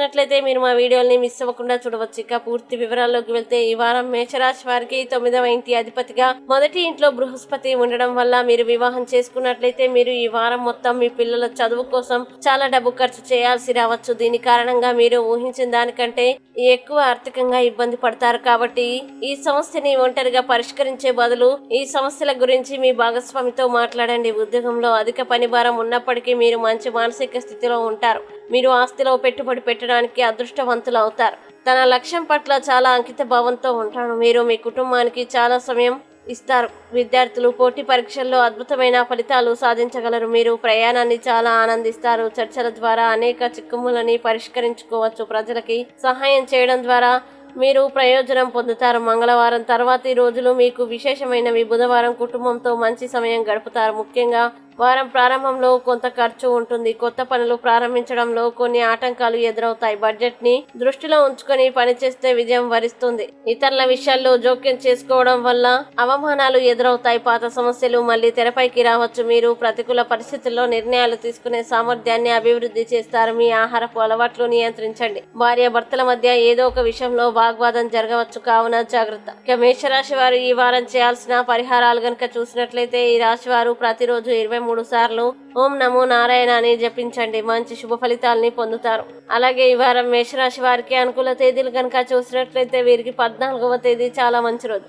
నచ్చినట్లయితే మీరు మా వీడియోని మిస్ అవ్వకుండా చూడవచ్చు. ఇక పూర్తి వివరాల్లోకి వెళ్తే ఈ వారం మేషరాశి వారికి తొమ్మిదవ ఇంటి అధిపతిగా మొదటి ఇంట్లో బృహస్పతి ఉండడం వల్ల మీరు వివాహం చేసుకున్నట్లయితే మీరు ఈ వారం మొత్తం మీ పిల్లల చదువు కోసం చాలా డబ్బు ఖర్చు చేయాల్సి రావచ్చు. దీని కారణంగా మీరు ఊహించిన దానికంటే ఎక్కువ ఆర్థికంగా ఇబ్బంది పడతారు కాబట్టి ఈ సమస్యని ఒంటరిగా పరిష్కరించే బదులు ఈ సమస్యల గురించి మీ భాగస్వామితో మాట్లాడండి. ఉద్యోగంలో అధిక పని భారం ఉన్నప్పటికీ మీరు మంచి మానసిక స్థితిలో ఉంటారు. మీరు ఆస్తిలో పెట్టుబడి పెట్టడానికి అదృష్టవంతులు అవుతారు. తన లక్ష్యం పట్ల చాలా అంకిత భావంతో ఉంటాను మీరు మీ కుటుంబానికి చాలా సమయం ఇస్తారు. విద్యార్థులు పోటీ పరీక్షల్లో అద్భుతమైన ఫలితాలు సాధించగలరు. మీరు ప్రయాణాన్ని చాలా ఆనందిస్తారు. చర్చల ద్వారా అనేక చిక్కుములని పరిష్కరించుకోవచ్చు. ప్రజలకి సహాయం చేయడం ద్వారా మీరు ప్రయోజనం పొందుతారు. మంగళవారం తర్వాతి రోజులు మీకు విశేషమైనవి. బుధవారం కుటుంబంతో మంచి సమయం గడుపుతారు. ముఖ్యంగా వారం ప్రారంభంలో కొంత ఖర్చు ఉంటుంది. కొత్త పనులు ప్రారంభించడంలో కొన్ని ఆటంకాలు ఎదురవుతాయి. బడ్జెట్ని దృష్టిలో ఉంచుకొని పనిచేస్తే విజయం వరిస్తుంది. ఇతరుల విషయాల్లో జోక్యం చేసుకోవడం వల్ల అవమానాలు ఎదురవుతాయి. పాత సమస్యలు మళ్ళీ తెరపైకి రావచ్చు. మీరు ప్రతికూల పరిస్థితుల్లో నిర్ణయాలు తీసుకునే సామర్థ్యాన్ని అభివృద్ధి చేస్తారు. మీ ఆహారపు అలవాట్లు నియంత్రించండి. భార్య భర్తల మధ్య ఏదో ఒక విషయంలో వాగ్వాదం జరగవచ్చు. కావున జాగ్రత్త. ఇక మేషరాశి వారు ఈ వారం చేయాల్సిన పరిహారాలు గనక చూసినట్లయితే ఈ రాశి వారు ప్రతిరోజు ఇరవై మూడు సార్లు ఓం నమో నారాయణ అని జపించండి. మంచి శుభ ఫలితాలని పొందుతారు. అలాగే ఈ వారం మేషరాశి వారికి అనుకూల తేదీలు కనుక చూసినట్లయితే వీరికి పద్నాలుగవ తేదీ చాలా మంచి రోజు.